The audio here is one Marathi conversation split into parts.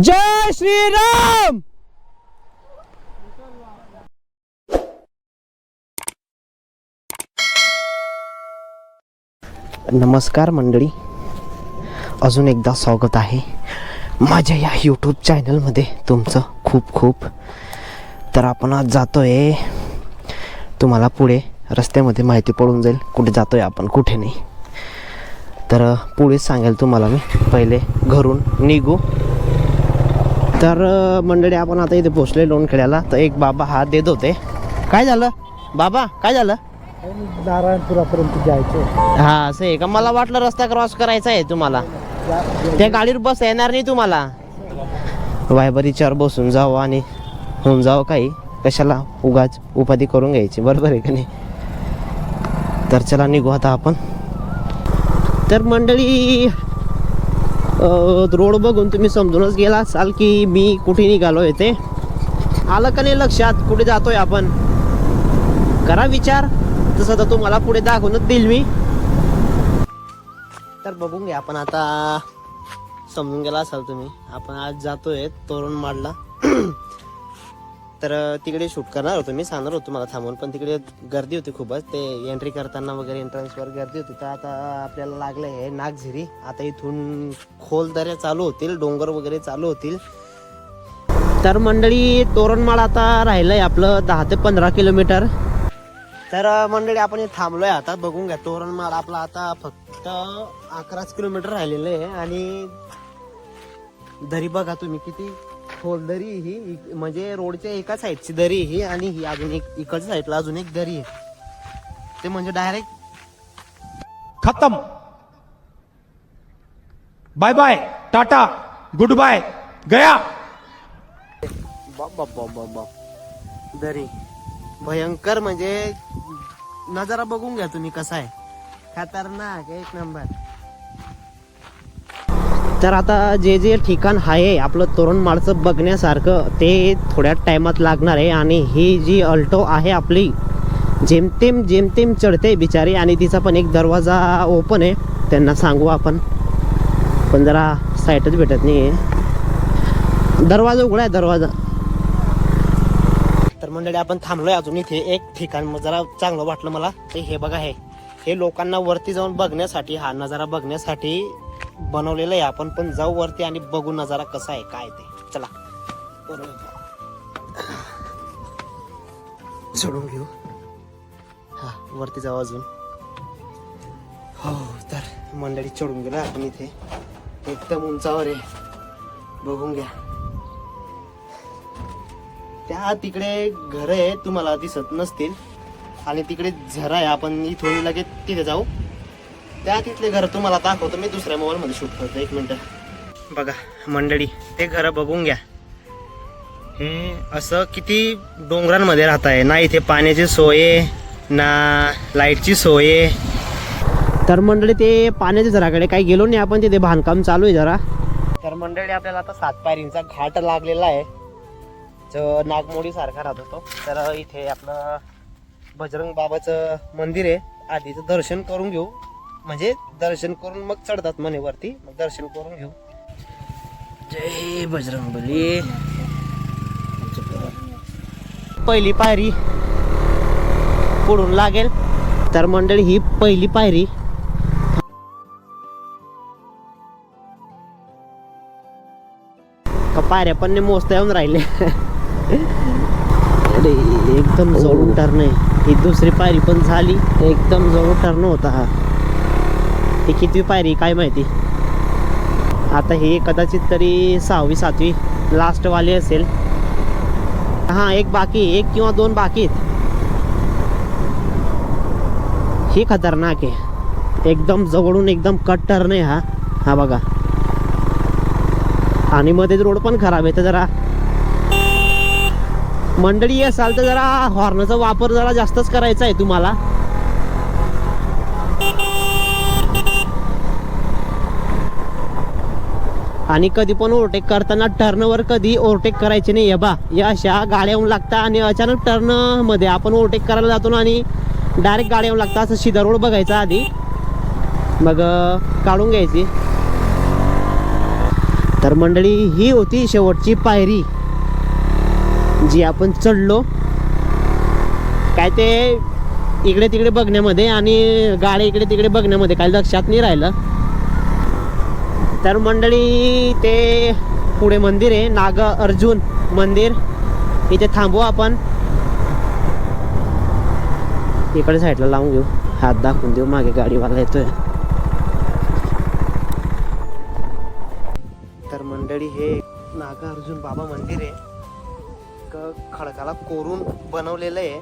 जय श्रीराम! नमस्कार मंडळी. अजून एकदा स्वागत आहे माझ्या या यूट्यूब चॅनलमध्ये तुमचं खूप खूप. तर आपण आज जातो आहे तुम्हाला पुढे रस्त्यामध्ये माहिती पडून जाईल कुठे जातो आहे आपण कुठे नाही. तर पुढे सांगेल तुम्हाला मी. पहिले घरून निघू. तर मंडळी आपण आता इथे पोचले लोणखेड्याला. तर एक बाबा हात देत होते. काय झालं? बाबा काय झालं? नारायणपुरापर्यंत जायचं हा असं आहे का? मला वाटलं रस्ता क्रॉस करायचा आहे तुम्हाला. त्या गाडीवर बस येणार नाही तुम्हाला. वायबरीच्यावर बसून जावं आणि होऊन जावं काही. कशाला उगाच उपाधी करून घ्यायची बरोबर आहे का नाही? तर चला निघू आता आपण. तर मंडळी रोड बघून तुम्ही समजूनच गेला असाल की मी कुठे निघालो येते आलं का नाही लक्षात? कुठे जातोय आपण? करा विचार. तसं तर तुम्हाला पुढे दाखवूनच देईल मी. तर बघून घ्या आपण आता. समजून गेला असाल तुम्ही. आपण आज जातोय तोरण माडला तर तिकडे शूट करणार होतो मी. सांगणार होतो मला थांबून पण तिकडे गर्दी होती खूपच. ते एंट्री करताना वगैरे एंट्रन्सवर गर्दी होती. तर आता आपल्याला लागलं आहे नागझिरी. आता इथून खोल दऱ्या चालू होतील डोंगर वगैरे चालू होतील. तर मंडळी तोरणमाळ आता राहिलंय आपलं दहा ते पंधरा किलोमीटर. तर मंडळी आपण थांबलो थांबलोय आता. बघून घ्या तोरणमाळ आपला आता फक्त अकराच किलोमीटर राहिलेलं आहे. आणि दरी बघा तुम्ही किती खोल दरी ही म्हणजे रोडच्या एका साईडची दरी ही आणि ही अजून एक इकडच्या साईडला अजून एक दरी आहे. ते म्हणजे डायरेक्ट खत्म. Bye bye tata good bye गया. दरी. भयंकर म्हणजे नजारा बघून घ्या तुम्ही कसा आहे. खतरनाक एक नंबर तर आता जे जे ठिकाण आहे आपलं तोरणमाळचं बघण्यासारखं ते थोड्या टायमात लागणार आहे. आणि ही जी अल्टो आहे आपली जेमतेम जेमतेम चढते बिचारी. आणि तिचा पण एक दरवाजा ओपन आहे. त्यांना सांगू आपण. पण जरा साईटच भेटत नाही आहे दरवाजा उघडा आहे दरवाजा. तर मंडळी आपण थांबलोय अजून इथे एक ठिकाण. जरा चांगलं वाटलं मला. ते हे बघा हे हे लोकांना वरती जाऊन बघण्यासाठी हा नजारा बघण्यासाठी बनवलेलं आहे. आपण पण जाऊ वरती आणि बघू नजारा कसा आहे काय ते. चला. सोडून घेऊ. हा वरती जाऊ अजून. हो तर. मंडळी चढून गेलो आपण इथे. एकदम उंचावर आहे. बघून घ्या. त्या तिकडे घर आहे तुम्हाला दिसत नसतील. आणि तिकडे झरा आहे. आपण इथून लगेच तिथे जाऊ. त्या तिथले घर तुम्हाला दाखवतो. मी दुसऱ्या मोबाईल मध्ये शूट करतो. एक मिनिट. बघा मंडळी ते घर बघून घ्या. हे असं किती डोंगरांमध्ये राहत आहे ना इथे पाण्याची सोय ना लाईटची सोय. तर मंडळी ते पाण्याच्या झराकडे काही गेलो नाही. आपण तिथे बांधकाम चालू आहे जरा. तर मंडळी आपल्याला आता सात पायरींचा घाट लागलेला आहे. जो नागमोडी सारखा राहत होतो. तर इथे आपलं बजरंग बाबाचं मंदिर आहे. आधीचं दर्शन करून घेऊ. म्हणजे दर्शन करून मग चढतात म्हणे वरती. मग दर्शन करून घेऊ. जय बजरंग बली. पहिली पायरी पुढून लागेल. तर मंडळी ही पहिली पायरी. का पायऱ्या पण नाही मोजता येऊन राहिले. अरे एकदम जवळ टर्न आहे ही दुसरी पायरी पण झाली. एकदम जवळ टर्न होता हा. ही कितवी पायरी काय माहिती? आता ही कदाचित तरी सहावी सातवी लास्टवाली असेल. हा एक बाकी एक किंवा दोन बाकी आहेत. ही खतरनाक आहे. एकदम जवळून एकदम कट टर्न आहे हा. हा बघा. आणि मध्येच रोड पण खराब आहे तर जरा मंडळी असाल तर जरा हॉर्नचा वापर जरा जास्तच करायचा आहे तुम्हाला. आणि कधी पण ओव्हरटेक करताना टर्नवर कधी ओव्हरटेक करायचे नाही. हे बा या अशा गाड्या येऊन लागतात आणि अचानक टर्नमध्ये आपण ओव्हरटेक करायला जातो ना आणि डायरेक्ट गाड्या येऊन लागतात. असं शिधा रोड बघायचा आधी. मग काढून घ्यायची. तर मंडळी ही होती शेवटची पायरी. जी आपण चढलो. काय ते इकडे तिकडे बघण्यामध्ये आणि गाड्या इकडे तिकडे बघण्यामध्ये काही लक्षात नाही राहिलं. तर मंडळी ते पुढे मंदिर आहे नाग अर्जुन मंदिर. इथे थांबू आपण. इकडे साईडला लावून घेऊ. हात दाखवून देऊ मागे गाडीवाला येतोय. तर मंडळी हे नाग अर्जुन बाबा मंदिर आहे. एक खडकाला कोरून बनवलेलं आहे.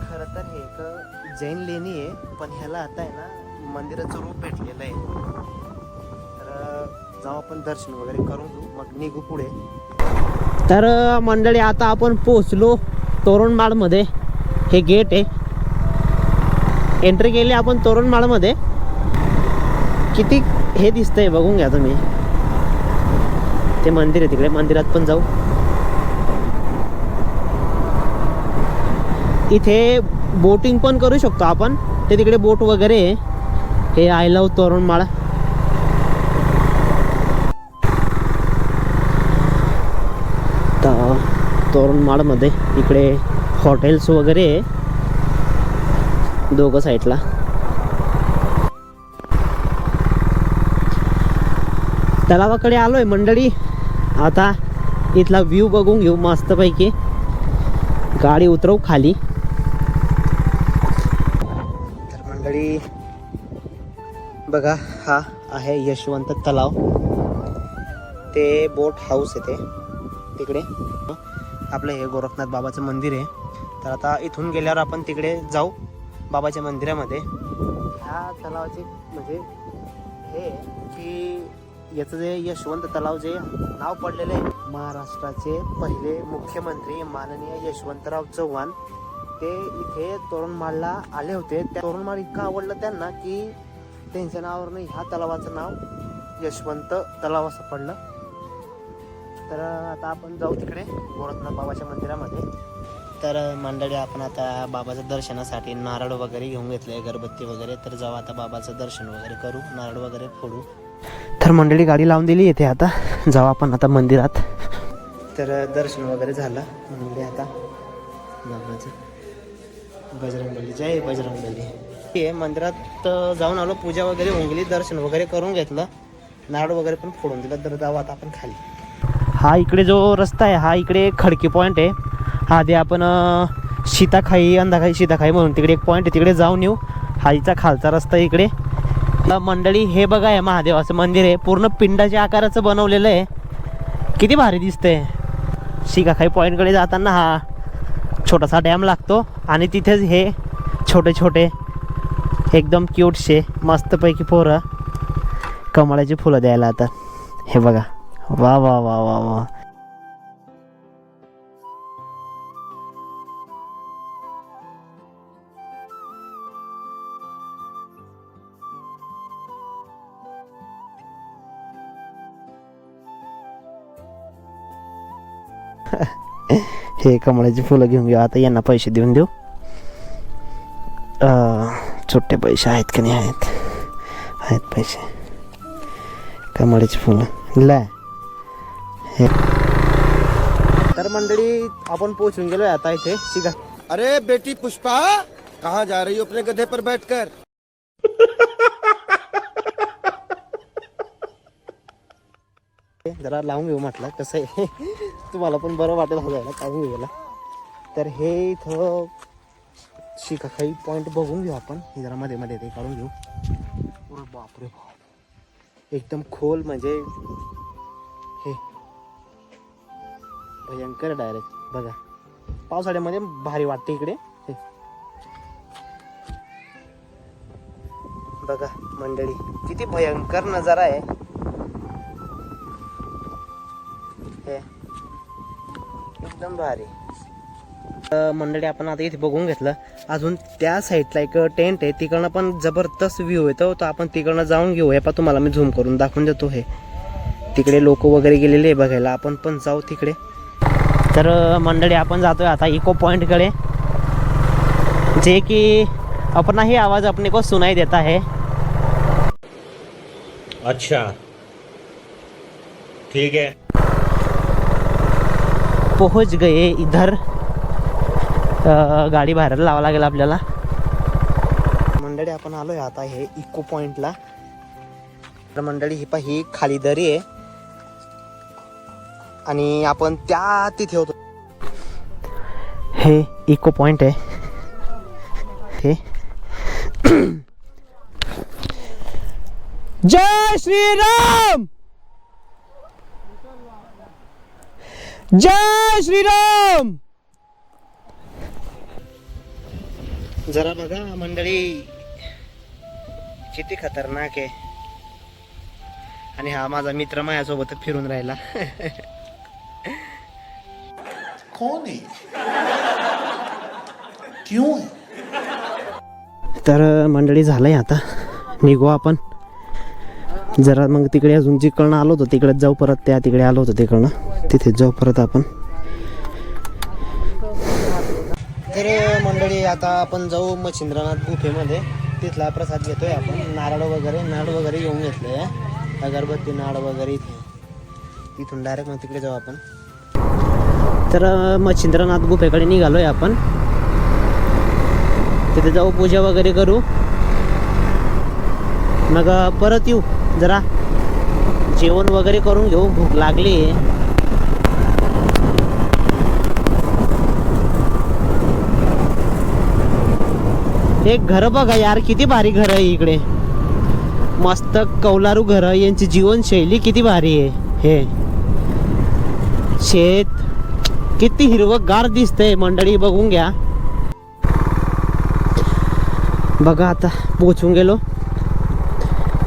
खरं तर हे एक जैन लेणी आहे पण ह्याला आता आहे ना मंदिराचं रूप भेटलेलं आहे. जाऊ आपण दर्शन वगैरे करून घेऊ. मग निघू पुढे. तर मंडळी आता आपण पोचलो तोरणमाळमध्ये. हे गेट आहे. एंट्री केली आपण तोरणमाळमध्ये. किती हे दिसतंय बघून घ्या तुम्ही. ते मंदिर आहे तिकडे. मंदिरात पण जाऊ. इथे बोटिंग पण करू शकतो आपण. ते तिकडे बोट वगैरे आहे. हे आय लव तोरणमाळा तर तोरणमाळमध्ये इकडे हॉटेल्स वगैरे आहे. दोघं साईडला. तलावाकडे आलोय मंडळी. आता इथला व्ह्यू बघून घेऊ मस्तपैकी. गाडी उतरवू खाली. तर मंडळी बघा हा आहे यशवंत तलाव. ते बोट हाऊस आहे ते. तिकडे. आपलं हे गोरखनाथ बाबाचं मंदिर आहे. तर आता इथून गेल्यावर आपण तिकडे जाऊ बाबाच्या मंदिरामध्ये. ह्या तलावाचे म्हणजे हे की याचं जे यशवंत तलाव जे नाव पडलेलं आहे महाराष्ट्राचे पहिले मुख्यमंत्री माननीय यशवंतराव चव्हाण ते इथे तोरणमाळला आले होते. त्या तोरणमाळ इतकं आवडलं त्यांना की त्यांच्या नावावरनं ह्या तलावाचं नाव यशवंत तलाव असं पडलं. तर आता आपण जाऊ तिकडे गोरखनाथ बाबाच्या मंदिरामध्ये. तर मंडळी आपण आता बाबाच्या दर्शनासाठी नारळ वगैरे घेऊन घेतले अगरबत्ती वगैरे. तर जाऊ आता बाबाचं दर्शन वगैरे करू नारळ वगैरे फोडू. तर मंडळी गाडी लावून दिली येते आता. जाऊ आपण आता मंदिरात. तर दर्शन वगैरे झालं. मंडळी आता बाबाचं. बजरंगबली जय बजरंगबली हे मंदिरात जाऊन आलो पूजा वगैरे होऊन गेली दर्शन वगैरे करून घेतलं. नारळ वगैरे पण फोडून दिलं. तर जाऊ आता आपण खाली. हा इकडे जो रस्ता आहे हा इकडे खडकी पॉईंट आहे. हा आधी आपण अं, सीताखाई अंधाखाई सीताखाई म्हणून तिकडे एक पॉईंट आहे. तिकडे जाऊन येऊ. हा खालचा रस्ता इकडे. तर मंडळी हे बघा आहे महादेवाचं मंदिर आहे. पूर्ण पिंडाच्या आकाराचं बनवलेलं आहे. किती भारी दिसतंय. शिकाखाई पॉईंटकडे जाताना हा छोटासा डॅम लागतो. आणि तिथेच हे छोटे छोटे एकदम क्यूटशे मस्तपैकी पोरं कमळाची फुलं द्यायला आता. हे बघा. वा वा वा वा वा. हे कमळाची फुलं घेऊन घेऊ. आता यांना पैसे देऊन देऊ. छोटे पैसे आहेत की नाही आहेत? आहेत पैसे. कमळाची फुलं. लय तर मंडळी आपण पोहोचून गेलोय आता इथे. शिका अरे बेटी पुष्पा कहाँ जा रही हो अपने गधे पर बैठकर? जरा लावून घेऊ म्हटलं कसं आहे? तुम्हाला पण बरं वाटेल हजायला काढून घेऊला तर हे इथं शिकाखाई पॉईंट बघून घेऊ आपण. हे जरा मध्ये मध्ये ते काढून घेऊ. बापरे बाप. एकदम खोल म्हणजे भयंकर डायरेक्ट बघा. पावसाळ्यामध्ये भारी वाटते इकडे. हे. बघा मंडळी किती भयंकर नजारा आहे. हे. एकदम भारी. मंडळी आपण आता इथे बघून घेतलं. अजून त्या साईडला एक टेंट आहे. तिकडनं पण जबरदस्त व्ह्यू येतो. तर आपण तिकडनं जाऊन घेऊ हे पा तुम्हाला मी झूम करून दाखवून देतो. हे. तिकडे लोक वगैरे गेलेले आहे बघायला. आपण पण जाऊ तिकडे. तर मंडळी आपण जातोय आता इको पॉईंटकडे जे की अपना ही आवाज अपने को सुनाई देता है अच्छा. ठीक है पोहोच गए इधर. गाडी बाहेर लावा लागेल आपल्याला. मंडळी आपण आलोय आता हे इको पॉइंटला तर मंडळी ही पा ही खाली दरी आहे. आणि आपण त्या तिथे होतो. हे इको पॉइंट आहे. हे. जय श्रीराम! जय श्रीराम! जरा बघा मंडळी किती खतरनाक आहे. आणि हा माझा मित्र माझ्यासोबत फिरून राहिला. कौन है क्यों है तर मंडळी झालंय आता. निघू आपण. जरा मग तिकडे अजून जिकडनं आलो होतो तिकडे जाऊ परत. त्या तिकडे आलो होतो तिकडनं. तिथे जाऊ परत आपण. तर मंडळी आता आपण जाऊ मच्छिंद्रनाथ गुफेमध्ये. तिथला प्रसाद घेतोय आपण. नारळ वगैरे नारळ वगैरे घेऊन घेतलंय अगरबत्ती नारळ वगैरे इथे. तिथून डायरेक्ट मग तिकडे जाऊ आपण. तर मच्छिंद्रनाथ गुफेकडे निघालोय आपण. तिथे जाऊ पूजा वगैरे करू. मग परत येऊ जरा. जेवण वगैरे करून घेऊ भूक लागली. आहे एक घर बघा यार किती भारी घर आहे इकडे. मस्त कौलारू घर यांची जीवनशैली किती भारी आहे. हे. शेत किती हिरवगार दिसतंय मंडळी बघून घ्या. बघा आता पोचून गेलो.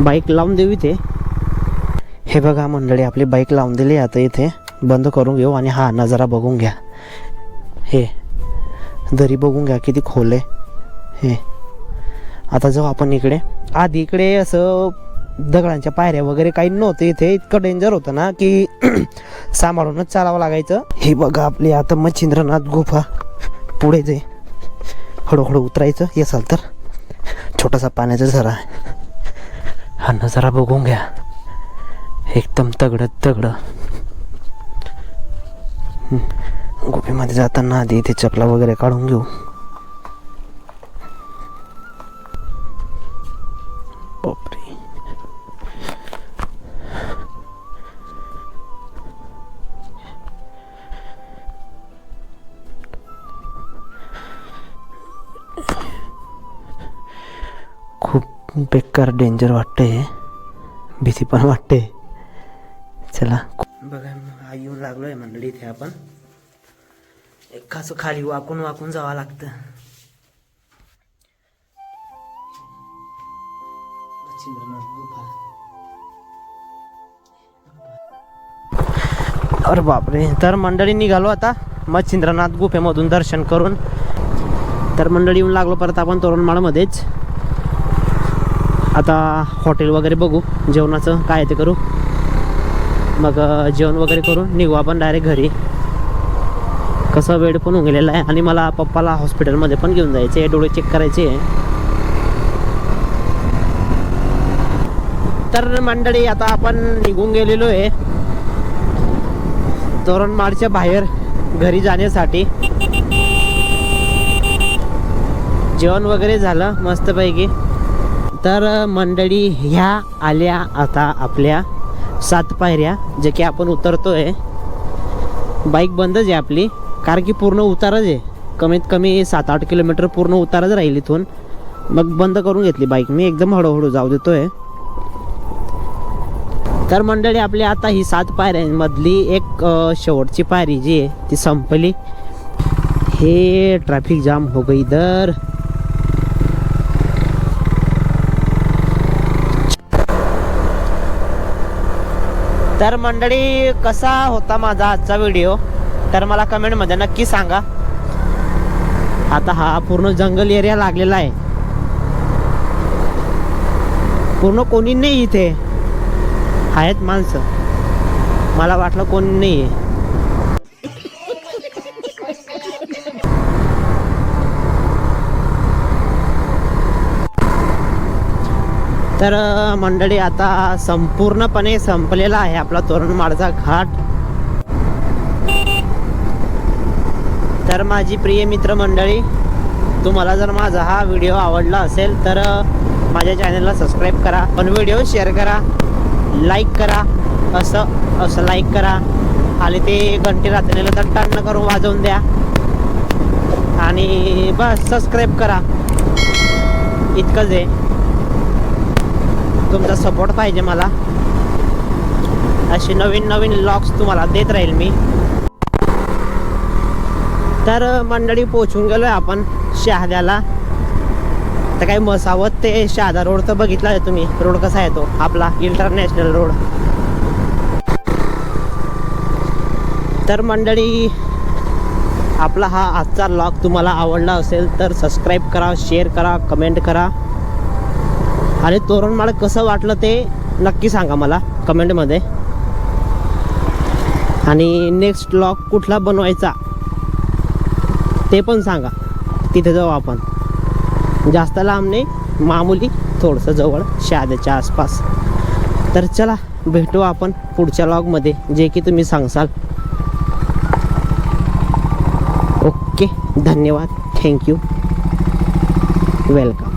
बाईक लावून देऊ इथे. हे बघा मंडळी आपली बाईक लावून दिली आता इथे. बंद करून घेऊ आणि हा नजारा बघून घ्या. हे दरी बघून घ्या किती खोल आहे. हे आता जाऊ आपण इकडे. आधी इकडे असं दगडांच्या पायऱ्या वगैरे काही नव्हतं इथे. इतकं डेंजर होतं ना की सांभाळूनच चालावं लागायचं. हे बघा आपली आता मच्छिंद्रनाथ गुफा. पुढे जे हळूहळू उतरायचं. येसाल तर. छोटासा पाण्याचा झरा. हा नजारा बघून घ्या. एकदम तगड तगड. गुफेमध्ये जाताना आधी इथे चपला वगैरे काढून घेऊ. बापरे. बेकार डेंजर वाटते. भीती पण वाटते. चला. बघा हा येऊन लागलोय मंडळी इथे आपण. एक असं खाली वाकून वाकून जावं लागतं. अरे बापरे. तर मंडळी निघालो आता. मच्छिंद्रनाथ गुफेमधून दर्शन करून. तर मंडळी येऊन लागलो परत आपण तोरणमाळमध्येच. आता हॉटेल वगैरे बघू जेवणाचं काय ते करू. मग जेवण वगैरे करून निघू आपण डायरेक्ट घरी. कसं वेळ पण होऊन गेलेला आहे आणि मला पप्पाला हॉस्पिटलमध्ये पण घेऊन जायचे डोळे चेक करायचे तर मंडळी आता आपण निघून गेलेलो आहे. तोरणमाळच्या बाहेर घरी जाण्यासाठी. जेवण वगैरे झालं मस्तपैकी. तर मंडळी ह्या आल्या आता आपल्या सात पायऱ्या जे की आपण उतरतो आहे बाईक बंदच आहे आपली कारण की पूर्ण उतारच आहे. कमीत कमी सात आठ किलोमीटर पूर्ण उतारच राहील इथून. मग बंद करून घेतली बाईक. मी एकदम हळूहळू जाऊ देतो आहे तर मंडळी आपली आता ही सात पायऱ्यांमधली एक शेवटची पायरी जी आहे ती संपली. हे ट्रॅफिक जाम हो गई दर तर मंडळी कसा होता माझा आजचा व्हिडिओ? तर मला कमेंटमध्ये नक्की सांगा. आता हा पूर्ण जंगल एरिया लागलेला आहे. पूर्ण कोणी नाही इथे. आहेत माणसं. मला वाटलं कोणी नाही आहे तर मंडळी आता संपूर्णपणे संपलेला आहे आपला तोरणमाळचा घाट. तर माझी प्रिय मित्र मंडळी तुम्हाला जर माझा हा व्हिडिओ आवडला असेल तर माझ्या चॅनलला सबस्क्राईब करा. पण व्हिडिओ शेअर करा लाईक करा असं असं लाईक करा. आणि ते घंटे रात्रीला तर टन करून वाजवून द्या. आणि बस सबस्क्राईब करा. इतकंच आहे. तुमचा सपोर्ट पाहिजे मला. असे नवीन नवीन लॉक्स तुम्हाला देत राहील मी. तर मंडळी पोचून गेलो आहे आपण शहाद्याला. तर काही मसावत ते शहादा रोड तर बघितला आहे तुम्ही. रोड कसा आहे तो? आपला इंटरनॅशनल रोड तर मंडळी आपला हा आजचा लॉग तुम्हाला आवडला असेल तर सबस्क्राईब करा शेअर करा कमेंट करा. आणि तोरणमाळ कसं वाटलं ते नक्की सांगा मला कमेंटमध्ये आणि नेक्स्ट लॉक कुठला बनवायचा ते पण सांगा. तिथे जाऊ आपण. जास्त लांब नाही मामुली थोडंसं जवळ शहाद्याच्या आसपास. तर चला भेटू आपण पुढच्या लॉगमध्ये जे की तुम्ही सांगसाल. ओके धन्यवाद. Thank you welcome